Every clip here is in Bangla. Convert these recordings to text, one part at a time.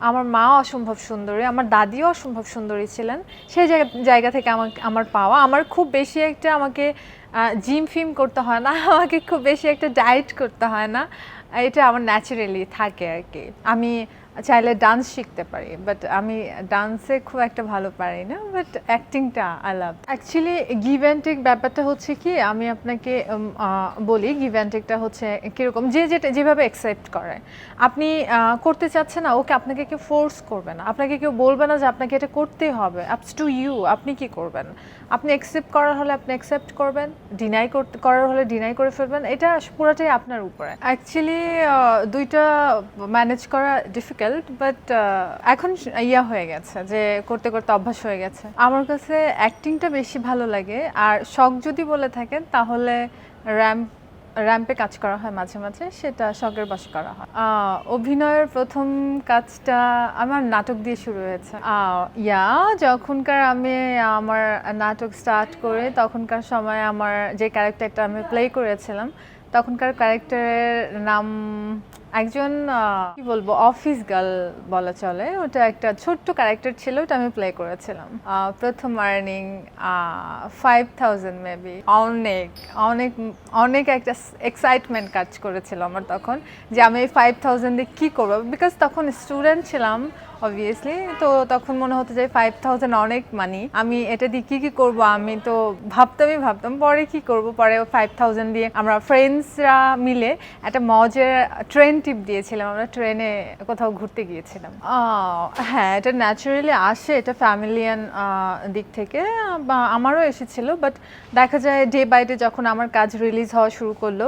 আমার মা অসম্ভব সুন্দরী, আমার দাদিও অসম্ভব সুন্দরী ছিলেন। সেই জায়গা থেকে আমার আমার পাওয়া। আমার খুব বেশি একটা আমাকে জিম ফিম করতে হয় না, আমাকে খুব বেশি একটা ডায়েট করতে হয় না। এটা আমার ন্যাচারালি থাকে আর কি। আমি চাইলে ডান্স শিখতে পারি বাট আমি ডান্সে খুব একটা ভালো পারি না বাট অ্যাক্টিংটা আই লাভ অ্যাকচুয়ালি গিভ ব্যাপারটা হচ্ছে কি, আমি আপনাকে বলি গিভ হচ্ছে কীরকম, যে যেটা, যেভাবে অ্যাকসেপ্ট করে। আপনি করতে চাচ্ছেন না, ওকে আপনাকে কেউ ফোর্স করবে না। আপনাকে কেউ বলবে না যে আপনাকে এটা করতেই হবে আপস টু ইউ আপনি কি করবেন? আপনি অ্যাকসেপ্ট করার হলে আপনি অ্যাকসেপ্ট করবেন ডিনাই করতে, করার হলে ডিনাই করে ফেলবেন, এটা পুরোটাই আপনার উপরে। অ্যাকচুয়ালি দুইটা ম্যানেজ করা ডিফিকাল্ট বাট এখন ইয়া হয়ে গেছে যে করতে করতে অভ্যাস হয়ে গেছে। আমার কাছে অ্যাক্টিংটা বেশি ভালো লাগে, আর শখ যদি বলে থাকেন তাহলে র্যাম্প, র্যাম্পে কাজ করা হয় মাঝে মাঝে, সেটা শখের বসে করা হয়। অভিনয়ের প্রথম কাজটা আমার নাটক দিয়ে শুরু হয়েছে। ইয়া, যখনকার আমি আমার নাটক স্টার্ট করে, তখনকার সময় আমার যে ক্যারেক্টারটা আমি প্লে করেছিলাম, তখনকার ক্যারেক্টারের নাম একজন কি বলব অফিস গার্ল বলা চলে। ওটা একটা ছোট্ট ক্যারেক্টার ছিল, ওটা আমি প্লে করেছিলাম। প্রথম আর্নিং ফাইভ থাউজেন্ড মেবি অনেক অনেক অনেক একটা এক্সাইটমেন্ট কাজ করেছিল আমার তখন, যে আমি এই ফাইভ থাউজেন্ডে কী করব? বিকজ তখন স্টুডেন্ট ছিলাম অবভিয়াসলি তো তখন মনে হতো যে ফাইভ থাউজেন্ড অনেক মানি আমি এটা দিয়ে কী কী করব? আমি তো ভাবতামই ভাবতাম, পরে কি করব? পরে ফাইভ থাউজেন্ড দিয়ে আমরা ফ্রেন্ডসরা মিলে একটা মজার ট্রেন টিপ দিয়েছিলাম, আমরা ট্রেনে কোথাও ঘুরতে গিয়েছিলাম। হ্যাঁ এটা ন্যাচারালি আসে, এটা ফ্যামিলিয়ান দিক থেকে, বা আমারও এসেছিল বাট দেখা যায় ডে বাই ডে যখন আমার কাজ রিলিজ হওয়া শুরু করল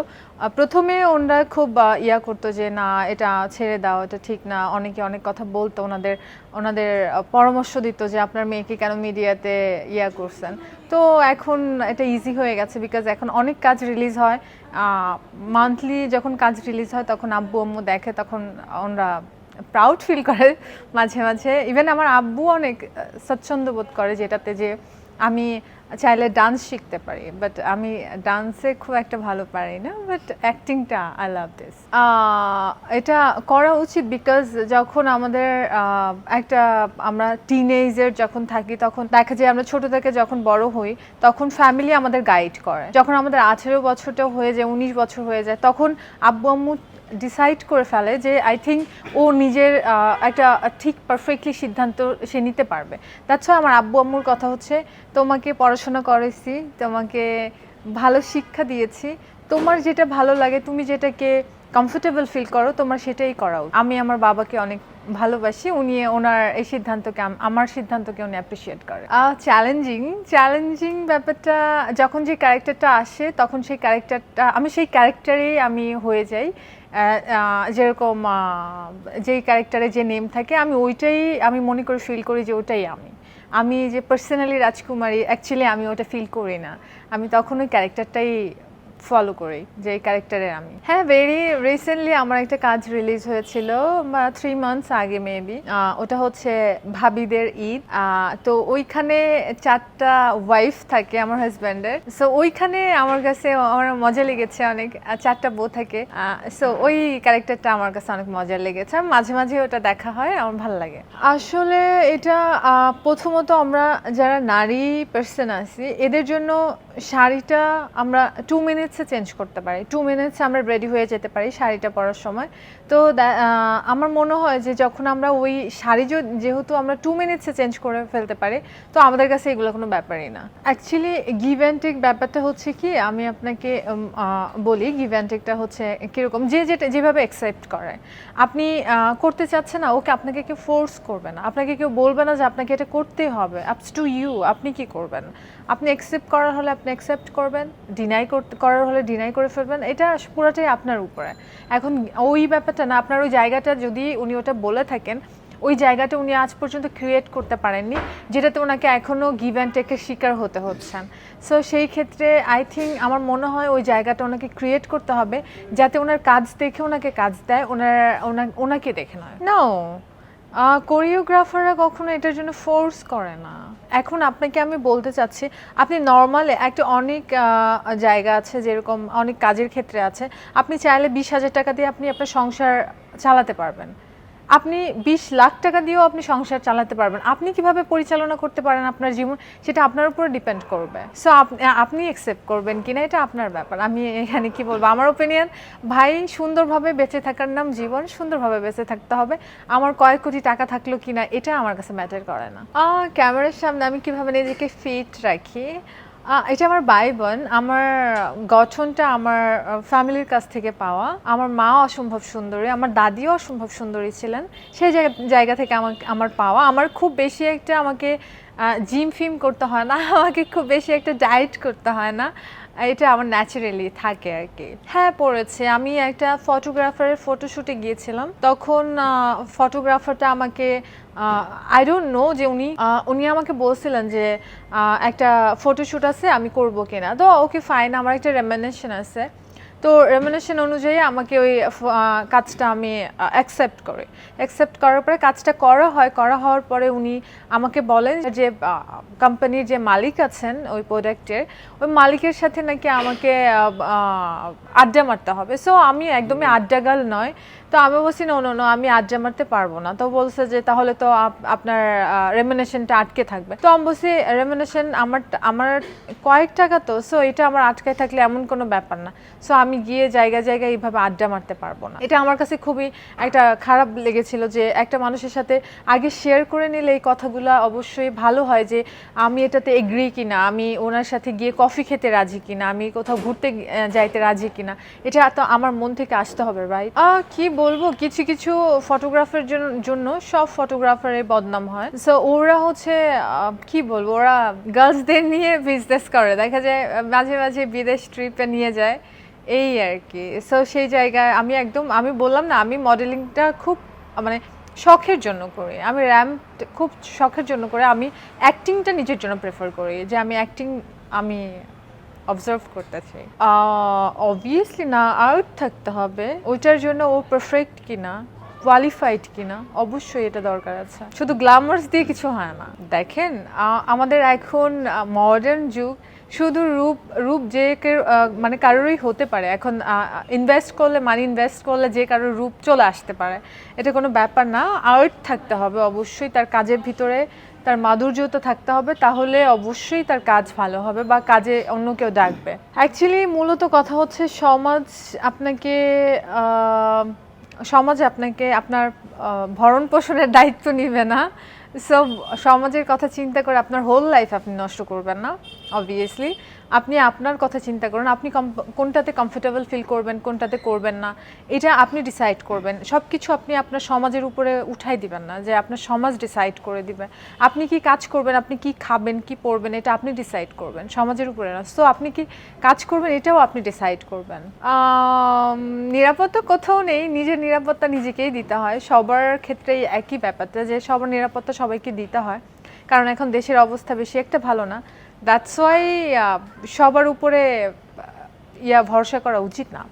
প্রথমে ওনারা খুব ইয়া করতো যে, না, এটা ছেড়ে দাও, এটা ঠিক না। অনেকে অনেক কথা বলতো ওনাদের ওনাদের পরামর্শ দিত যে আপনার মেয়েকে কেন মিডিয়াতে ইয়া করছেন। তো এখন এটা ইজি হয়ে গেছে বিকজ এখন অনেক কাজ রিলিজ হয়। মান্থলি যখন কাজ রিলিজ হয় তখন আব্বু আম্মু দেখে তখন ওনারা প্রাউড ফিল করে মাঝে মাঝে। ইভেন আমার আব্বু অনেক স্বচ্ছন্দ বোধ করে যেটাতে যে আমি চাইলে ডান্স শিখতে পারি বাট আমি ডান্সে খুব একটা ভালো পারি না বাট অ্যাক্টিংটা আই লাভ দিস এটা করা উচিত বিকজ যখন আমাদের একটা আমরা টিনেজের যখন থাকি, তখন দেখা যায় আমরা ছোট থেকে যখন বড় হই, তখন ফ্যামিলি আমাদের গাইড করে। যখন আমাদের আঠেরো বছরটা হয়ে যায়, উনিশ বছর হয়ে যায়, তখন আব্বু আম্মু ডিসাইড করে ফেলে যে আই থিঙ্ক ও নিজের একটা ঠিক পারফেক্টলি সিদ্ধান্ত সে নিতে পারবে। তাছাড়া আমার আব্বু আম্মুর কথা হচ্ছে, তোমাকে পড়াশোনা করেছি, তোমাকে ভালো শিক্ষা দিয়েছি। তোমার যেটা ভালো লাগে, তুমি যেটাকে কমফোর্টেবল ফিল করো, তোমার সেটাই করা উচিত। আমি আমার বাবাকে অনেক ভালোবাসি, উনি ওনার এই সিদ্ধান্তকে, আম- আমার সিদ্ধান্তকে উনি অ্যাপ্রিসিয়েট করে। চ্যালেঞ্জিং চ্যালেঞ্জিং ব্যাপারটা, যখন যে ক্যারেক্টারটা আসে, তখন সেই ক্যারেক্টারটা আমি সেই ক্যারেক্টারেই আমি হয়ে যাই। যেরকম যেই ক্যারেক্টারে যে নেম থাকে, আমি ওইটাই, আমি মনে করে ফিল করি যে ওটাই আমি। আমি যে পার্সোনালি রাজকুমারী অ্যাকচুয়ালি আমি ওটা ফিল করি না। আমি তখন ওই ক্যারেক্টারটাই ফলো করি যে ক্যারেক্টারের আমি। হ্যাঁ ভেরি রিসেন্টলি আমার একটা কাজ রিলিজ হয়েছিল, বা থ্রি মান্থস আগে মেবি ওটা হচ্ছে ভাবিদের ঈদ। তো ওইখানে চারটা ওয়াইফ থাকে আমার হাজব্যান্ডের সো ওইখানে আমার কাছে আমার মজা লেগেছে অনেক চারটা বউ থাকে। সো ওই ক্যারেক্টারটা আমার কাছে অনেক মজা লেগেছে। মাঝে মাঝে ওটা দেখা হয়, আমার ভালো লাগে। আসলে এটা প্রথমত আমরা যারা নারী পার্সন আছি, এদের জন্য শাড়িটা আমরা টু মিনিটসে চেঞ্জ করতে পারি। টু মিনিটসে আমরা রেডি হয়ে যেতে পারি শাড়িটা পরার সময়। তো আমার মনে হয় যে যখন আমরা ওই শাড়ি যেহেতু আমরা টু মিনিটসে চেঞ্জ করে ফেলতে পারি, তো আমাদের কাছে এগুলো কোনো ব্যাপারই না। অ্যাকচুয়ালি গিভ ব্যাপারটা হচ্ছে কি, আমি আপনাকে বলি গিভ হচ্ছে কীরকম, যে যেটা, যেভাবে অ্যাকসেপ্ট করে। আপনি করতে চাচ্ছেন না, ওকে আপনাকে কেউ ফোর্স করবে না। আপনাকে কেউ বলবে না যে আপনাকে এটা করতে হবে। আপস টু ইউ আপনি কি করবেন? আপনি অ্যাকসেপ্ট করার হলে আপনি অ্যাকসেপ্ট করবেন ডিনাই করতে, করার হলে ডিনাই করে ফেলবেন, এটা পুরোটাই আপনার উপরে। এখন ওই ব্যাপারটা না, আপনার ওই জায়গাটা যদি উনি ওটা বলে থাকেন, ওই জায়গাটা উনি আজ পর্যন্ত ক্রিয়েট করতে পারেননি, যেটাতে ওনাকে এখনও গিভ অ্যান্ড টেকের শিকার হতে হচ্ছেন। সো সেই ক্ষেত্রে আই থিঙ্ক আমার মনে হয় ওই জায়গাটা ওনাকে ক্রিয়েট করতে হবে, যাতে ওনার কাজ দেখে ওনাকে কাজ দেয়, ওনার, ওনা- ওনাকে দেখে নয়। নো কোরিওগ্রাফাররা কখনো এটার জন্য ফোর্স করে না। এখন আপনাকে আমি বলতে চাচ্ছি, আপনি নর্মাল একটা অনেক জায়গা আছে যেরকম অনেক কাজের ক্ষেত্রে আছে, আপনি চাইলে বিশ হাজার টাকা দিয়ে আপনি আপনার সংসার চালাতে পারবেন। আপনি বিশ লাখ টাকা দিয়েও আপনি সংসার চালাতে পারবেন। আপনি কীভাবে পরিচালনা করতে পারেন আপনার জীবন, সেটা আপনার উপর ডিপেন্ড করবে। সো আপনি অ্যাকসেপ্ট করবেন কিনা এটা আপনার ব্যাপার। আমি এখানে কি বলব? আমার ওপিনিয়ন ভাই সুন্দরভাবে বেঁচে থাকার নাম জীবন, সুন্দরভাবে বেঁচে থাকতে হবে। আমার কয়েক কোটি টাকা থাকল কিনা, এটা আমার কাছে ম্যাটার করে না। ক্যামেরার সামনে আমি কীভাবে নিজেকে ফিট রাখি? এটা আমার ভাই বোন আমার গঠনটা আমার ফ্যামিলির কাছ থেকে পাওয়া। আমার মা অসম্ভব সুন্দরী, আমার দাদিও অসম্ভব সুন্দরী ছিলেন। সেই জায়গা থেকে আমাকে আমার পাওয়া। আমার খুব বেশি একটা আমাকে জিম ফিম করতে হয় না, আমাকে খুব বেশি একটা ডায়েট করতে হয় না। এটা আমার ন্যাচারালি থাকে আর কি। হ্যাঁ পড়েছে। আমি একটা ফটোগ্রাফারের ফটোশ্যুটে গিয়েছিলাম। তখন ফটোগ্রাফারটা আমাকে আই ডোন্ট নো যে উনি উনি আমাকে বলছিলেন যে একটা ফটোশ্যুট আছে, আমি করব কিনা। তো ওকে ফাইন আমার একটা রেমেন্ডেশন আছে। তো রেমিনেশন অনুযায়ী আমাকে ওই কাজটা আমি অ্যাকসেপ্ট করি। অ্যাকসেপ্ট করার পরে কাজটা করা হয় করা হওয়ার পরে উনি আমাকে বলেন যে কোম্পানির যে মালিক আছেন ওই প্রোডাক্টের ওই মালিকের সাথে নাকি আমাকে আড্ডা মারতে হবে। সো আমি একদমই আড্ডাগাল নয়। তো আমি বলছি না নো আমি আড্ডা মারতে পারব না। তো বলছে যে তাহলে তো আপ- আপনার রেমিনেশনটা আটকে থাকবে। তো আমি বলছি রেমিনেশন আমার আমার কয়েক টাকা তো সো এটা আমার আটকায় থাকলে এমন কোনো ব্যাপার না। সো আমি গিয়ে জায়গায় জায়গায় এইভাবে আড্ডা মারতে পারব না। এটা আমার কাছে খুবই একটা খারাপ লেগেছিল যে একটা মানুষের সাথে আগে শেয়ার করে নিলে এই কথাগুলো অবশ্যই ভালো হয় যে আমি এটাতে এগ্রি কিনা, আমি ওনার সাথে গিয়ে কফি খেতে রাজি কিনা, আমি কোথাও ঘুরতে যাইতে রাজি কিনা, এটা তো আমার মন থেকে আসতে হবে রাইট কি বলব? কিছু কিছু ফটোগ্রাফের জন্য সব ফটোগ্রাফারের বদনাম হয়। সো ওরা হচ্ছে কি বলব? ওরা গার্লসদের নিয়ে বিজনেস করে। দেখা যায় মাঝে মাঝে বিদেশ ট্রিপে নিয়ে যায়। এই আর কি। সো সেই জায়গায় আমি একদম, আমি বললাম না, আমি মডেলিংটা খুব মানে শখের জন্য করি। আমি র্যাম্প খুব শখের জন্য করে আমি অ্যাক্টিংটা নিজের জন্য প্রেফার করি, যে আমি অ্যাক্টিং আমি অবজার্ভ করতে চাই অবভিয়াসলি না আউট থাকতে হবে। ওইটার জন্য ও পারফেক্ট কিনা? কোয়ালিফাইড কিনা, অবশ্যই এটা দরকার আছে। শুধু গ্ল্যামার্স দিয়ে কিছু হয় না। দেখেন আমাদের এখন মডার্ন যুগ, শুধু রূপ রূপ যে মানে কারোরই হতে পারে। এখন ইনভেস্ট করলে মানি ইনভেস্ট করলে যে কারোর রূপ চলে আসতে পারে। এটা কোনো ব্যাপার না। আর্ট থাকতে হবে অবশ্যই, তার কাজের ভিতরে তার মাধুর্যতা থাকতে হবে। তাহলে অবশ্যই তার কাজ ভালো হবে বা কাজে অন্য কেউ ডাকবে। অ্যাকচুয়ালি মূলত কথা হচ্ছে সমাজ আপনাকে সমাজ আপনাকে, আপনার ভরণ পোষণের দায়িত্ব নিবে না। সো সমাজের কথা চিন্তা করে আপনার হোল লাইফ আপনি নষ্ট করবেন না। অবভিয়াসলি আপনি আপনার কথা চিন্তা করুন, আপনি কোনটাতে কমফোর্টেবল ফিল করবেন, কোনটাতে করবেন না, এটা আপনি ডিসাইড করবেন। সব কিছু আপনি আপনার সমাজের উপরে উঠাই দিবেন না, যে আপনার সমাজ ডিসাইড করে দিবে। আপনি কি কাজ করবেন, আপনি কি খাবেন, কি পরবেন, এটা আপনি ডিসাইড করবেন, সমাজের উপরে না। সো আপনি কি কাজ করবেন, এটাও আপনি ডিসাইড করবেন। নিরাপত্তা কোথাও নেই, নিজের নিরাপত্তা নিজেকেই দিতে হয়। সবার ক্ষেত্রেই একই ব্যাপারটা, যে সবার নিরাপত্তা সবাইকে দিতে হয়। কারণ এখন দেশের অবস্থা বেশি একটা ভালো না। দ্যাটস ওয়াই সবার উপরে ইয়া ভরসা করা উচিত না।